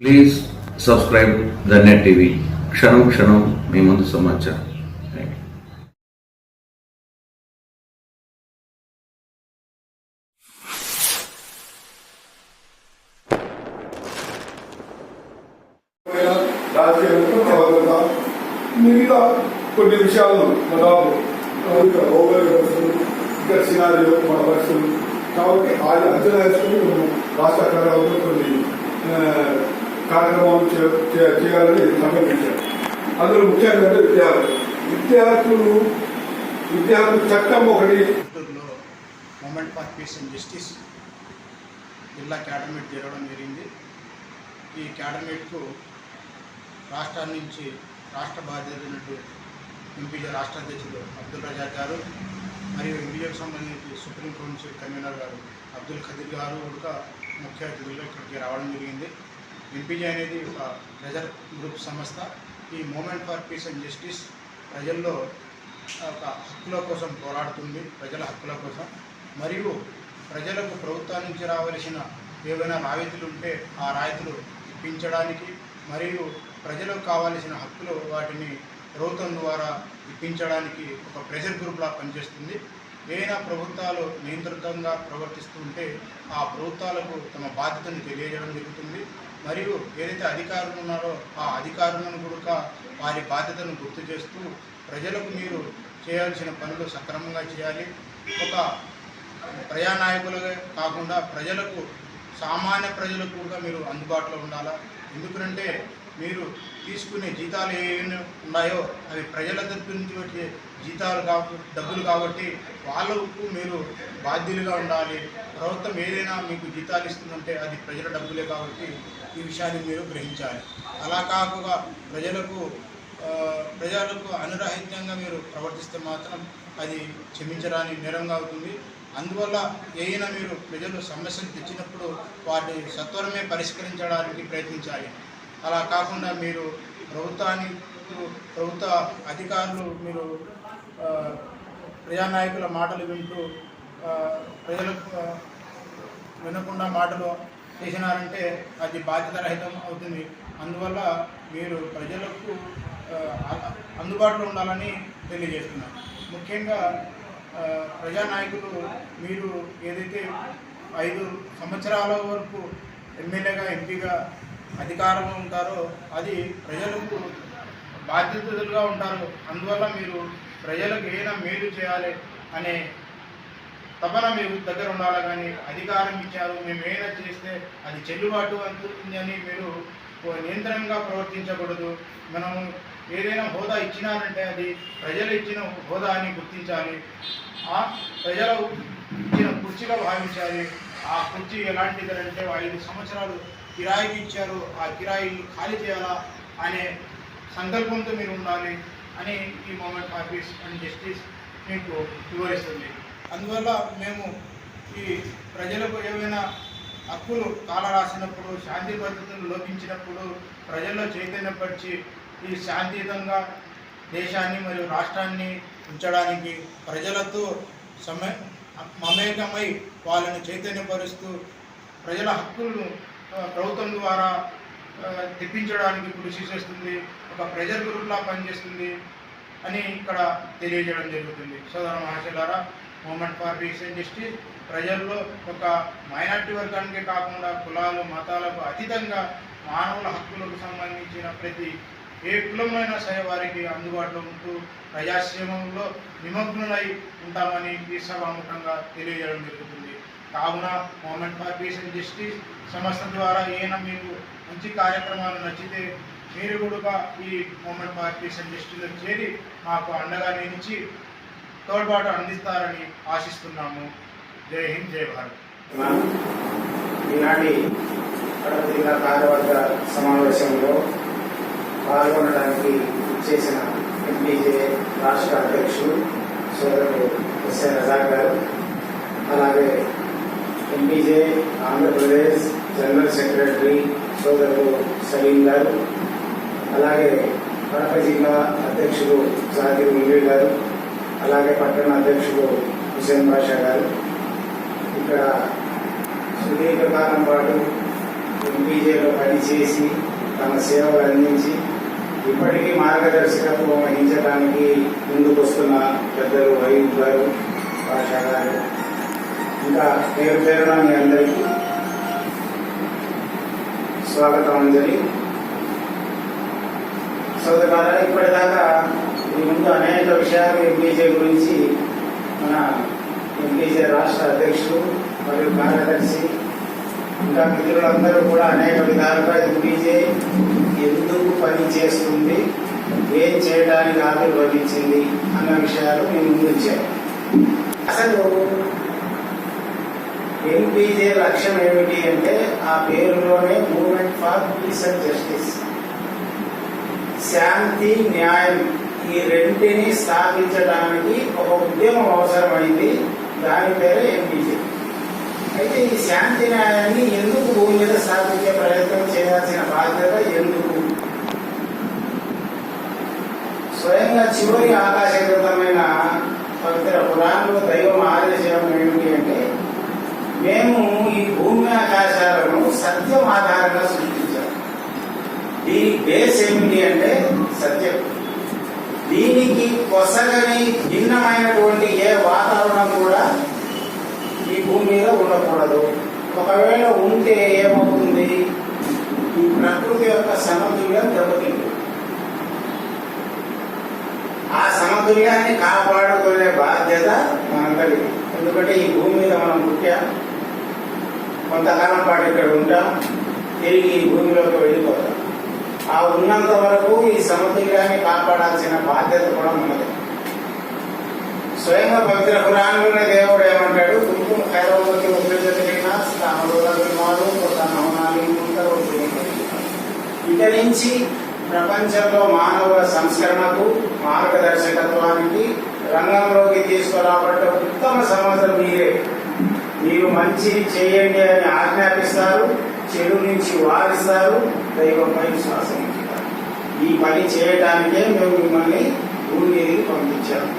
please subscribe the net TV క్షణం క్షణం మీ ముందు సమాచారం థ్యాంక్ యూ రాజకీయాలకు ప్రవర్తన మిగతా కొన్ని విషయాలను మనము ఇక్కడ భౌగోళిక పరిస్థితులు ఇక్కడ సినారీలో మన పరిస్థితులు కాబట్టి ఆయన అంచనా వేసుకుని మనం రాష్ట్ర కార్యాలయంలో కొన్ని ఆ, కార్యక్రమాలు చేయాలని సంకల్పించారు. అందులో ముఖ్యంగా విద్యార్థులు. విద్యార్థులు విద్యార్థులు చట్టం ఒకటి. Movement for peace and justice జిల్లా క్యాడర్మేట్ జరగడం జరిగింది. ఈ క్యాడర్మేట్కు రాష్ట్రాల నుంచి రాష్ట్ర బాధ్యత ఉన్నట్టు ఎంపీజీ రాష్ట్ర అధ్యక్షుడు అబ్దుల్ రజాక్ గారు మరియు ఎంపీజీకి సంబంధించి సుప్రీం నుంచి కన్వీనర్ గారు అబ్దుల్ ఖదీర్ గారు కూడా ముఖ్య అతిథులుగా ఇక్కడికి రావడం జరిగింది. ఎంపీజీ అనేది ఒక ప్రెజర్ గ్రూప్ సంస్థ. ఈ movement for peace and justice ప్రజల్లో ఒక హక్కుల కోసం పోరాడుతుంది ప్రజల హక్కుల కోసం. మరియు ప్రజలకు ప్రభుత్వం నుంచి రావలసిన ఏవైనా రాయితీలు ఉంటే ఆ రాయితీలు ఇప్పించడానికి మరియు ప్రజలకు కావాల్సిన హక్కులు వాటిని ప్రభుత్వం ద్వారా ఇప్పించడానికి ఒక ప్రెషర్ గ్రూప్లా పనిచేస్తుంది. ఏదైనా ప్రభుత్వాలు నియంత్రితంగా ప్రవర్తిస్తుంటే ఆ ప్రభుత్వాలకు తమ బాధ్యతను తెలియజేయడం జరుగుతుంది. మరియు ఏదైతే అధికారులు ఉన్నారో ఆ అధికారులను కూడా వారి బాధ్యతను గుర్తు చేస్తూ ప్రజలకు మీరు చేయాల్సిన పనులు సక్రమంగా చేయాలి. ఒక ప్రజానాయకులుగా కాకుండా ప్రజలకు సామాన్య ప్రజలకు కూడా మీరు అందుబాటులో ఉండాలా? ఎందుకంటే మీరు తీసుకునే జీతాలు ఏమి ఉన్నాయో అవి ప్రజల దగ్గర నుంచి వచ్చే జీతాలు కాబట్టి డబ్బులు కాబట్టి వాళ్ళకు మీరు బాధ్యులుగా ఉండాలి. ప్రభుత్వం ఏదైనా మీకు జీతాలు ఇస్తుందంటే అది ప్రజల డబ్బులే కాబట్టి ఈ విషయాన్ని మీరు గ్రహించాలి. అలా కాకుండా ప్రజలకు ప్రజలకు అనురాహిత్యంగా మీరు ప్రవర్తిస్తే మాత్రం అది క్షమించడానికి నేరంగా అవుతుంది. అందువల్ల ఏదైనా మీరు ప్రజలు సమస్యలు తెచ్చినప్పుడు వాటిని సత్వరమే పరిష్కరించడానికి ప్రయత్నించాలి. అలా కాకుండా మీరు ప్రభుత్వానికి ప్రభుత్వ అధికారులు మీరు ప్రజానాయకుల మాటలు వింటూ ప్రజలకు వినకుండా మాటలు చేసినారంటే అది బాధ్యతరహితం అవుతుంది. అందువల్ల మీరు ప్రజలకు అందుబాటులో ఉండాలని తెలియజేస్తున్నారు ముఖ్యంగా ప్రజానాయకులు మీరు ఏదైతే ఐదు సంవత్సరాల వరకు ఎమ్మెల్యేగా ఎంపీగా అధికారంలో ఉంటారో అది ప్రజలకు బాధ్యతలుగా ఉంటారు. అందువల్ల మీరు ప్రజలకు ఏదైనా మేలు చేయాలి అనే తపన మీరు దగ్గర ఉండాలి. కానీ అధికారం ఇచ్చారు. మేము ఏదైనా చేస్తే అది చెల్లుబాటు అవుతుంది అని మీరు నియంత్రణగా ప్రవర్తించకూడదు. మనం ఏదైనా హోదా ఇచ్చినారంటే అది ప్రజలు ఇచ్చిన హోదా అని గుర్తించాలి. ఆ ప్రజలు ఇచ్చిన కుర్చీగా భావించాలి. ఆ కుర్చీ ఎలాంటిది అంటే ఐదు సంవత్సరాలు కిరాయికి ఇచ్చారు ఆ కిరాయిలు ఖాళీ చేయాలా అనే సంకల్పంతో మీరు ఉండాలి అని ఈ మూమెంట్ ఆఫీస్ అండ్ జస్టిస్ మీకు వివరిస్తుంది. అందువల్ల మేము ఈ ప్రజలకు ఏమైనా హక్కులు కాల రాసినప్పుడు శాంతి భద్రతలు లోపించినప్పుడు ప్రజల్లో చైతన్యపరిచి ఈ శాంతియుతంగా దేశాన్ని మరియు రాష్ట్రాన్ని ఉంచడానికి ప్రజలతో సమ మమేకమై వాళ్ళని చైతన్యపరుస్తూ ప్రజల హక్కులను ప్రభుత్వం ద్వారా తెప్పించడానికి కృషి చేస్తుంది ఒక ప్రెజర్ గ్రూప్లా పనిచేస్తుంది అని ఇక్కడ తెలియజేయడం జరుగుతుంది. సోదర మహాశయులారా movement for peace and justice ప్రజల్లో ఒక మైనార్టీ వర్గానికే కాకుండా కులాలు మతాలకు అతీతంగా మానవుల హక్కులకు సంబంధించిన ప్రతి ఏ కులమైనా సరే వారికి అందుబాటులో ఉంటూ ప్రజాక్షేమంలో నిమగ్నులై ఉంటామని ఈ సభాముఖంగా తెలియజేయడం జరుగుతుంది. కావున movement for peace and justice సంస్థ ద్వారా ఏమైనా మీకు మంచి కార్యక్రమాలు నచ్చితే మీరు కూడా ఈ మూమెంట్ ఫర్ పీస్ అండ్ జస్టిస్లో చేరి మాకు అండగా నిలిచి తోడ్పాటు అందిస్తారని ఆశిస్తున్నాము. జై హింద్ జై భారత్. ఈనాటి కడప జిల్లా కార్యవర్గ సమావేశంలో పాల్గొనడానికి చేసిన ఎంపీజే రాష్ట్ర అధ్యక్షుడు సోదరుడు ఎస్ఎన్ రజాక్ గారు అలాగే ఎంపీజే ఆంధ్రప్రదేశ్ జనరల్ సెక్రటరీ సోదరుడు సలీం గారు అలాగే కడప జిల్లా అధ్యక్షుడు జాకిర్ ముల్వీ గారు అలాగే పట్టణ అధ్యక్షుడు హుసేన్ బాషా గారు. ఇక్కడ సుదీర్ఘకాలం పాటు ఎంపీజేలో పనిచేసి తమ సేవలు అందించి ఇప్పటికీ మార్గదర్శకత్వం వహించడానికి ముందుకు వస్తున్న పెద్దలు వైద్యు గారు భాషా గారు ఇంకా పేరు పేరున మీ అందరికీ స్వాగతం అంజలి. సోదరులారా ఇప్పటిదాకా ఈ ముందు అనేక విషయాలు ఎంపీజే గురించి మన ఎంపీజే రాష్ట్ర అధ్యక్షులు మరియు కార్యదర్శి ఇంకా మిత్రులందరూ కూడా అనేక విధాలుగా ఎంపీజే ఎందుకు పని చేస్తుంది ఏం చేయడానికి ఆవిర్భవించింది అన్న విషయాలు మేము ముందు ఇచ్చాము అసలు ఎంపీజే లక్ష్యం ఏమిటి అంటే ఆ పేరులోనే movement for peace and justice. శాంతి న్యాయం ఈ రెంటిని స్థాపించడానికి ఒక ఉద్యమం అవసరమైంది. దాని పేరే ఎంపీజే అయితే ఈ శాంతి న్యాయాన్ని ఎందుకు భూమి మీద స్థాపించే ప్రయత్నం చేయాల్సిన బాధ్యత ఎందుకు? స్వయంగా చివరి ఆకాశకృతమైన పవిత్ర పురాణంలో దైవం ఆదేశం ఏమిటి అంటే మేము ఈ భూమి ఆకాశాలను సత్యం ఆధారంగా సృష్టించారు. దీని బేస్ ఏమిటి అంటే సత్యం. దీనికి కొసగని భిన్నమైనటువంటి ఏ వాతావరణం కూడా ఈ భూమి మీద ఉండకూడదు. ఒకవేళ ఉంటే ఏమవుతుంది? ఈ ప్రకృతి యొక్క సమతుల్యం దెబ్బతింటుంది. ఆ సమతుల్యాన్ని కాపాడుకునే బాధ్యత మనందరిది ఎందుకంటే ఈ భూమి మీద మనం కొంతకాలం పాటు ఇక్కడ ఉంటాం తిరిగి ఈ భూమిలోకి వెళ్ళిపోతాం. ఆ ఉన్నంత వరకు ఈ సముద్రాన్ని కాపాడాల్సిన బాధ్యత కూడా ఉన్నది. స్వయంగా పవిత్ర పురాణంలోనే దేవుడు ఏమంటాడు? కుంకుమ కైరవకి ఉపయోగించిన స్థానంలో కొత్త నవనాలు ఇక నుంచి ప్రపంచంలో మానవుల సంస్కరణకు మార్గదర్శకత్వానికి రంగంలోకి తీసుకురాబట్టే ఉత్తమ సమాజం మీరే. మీరు మంచి చేయండి అని ఆజ్ఞాపిస్తారు చెడు నుంచి వారిస్తారు దైవంపై విశ్వాసం ఈ పని చేయడానికే మేము మిమ్మల్ని భూమి మీదకి పంపించాము.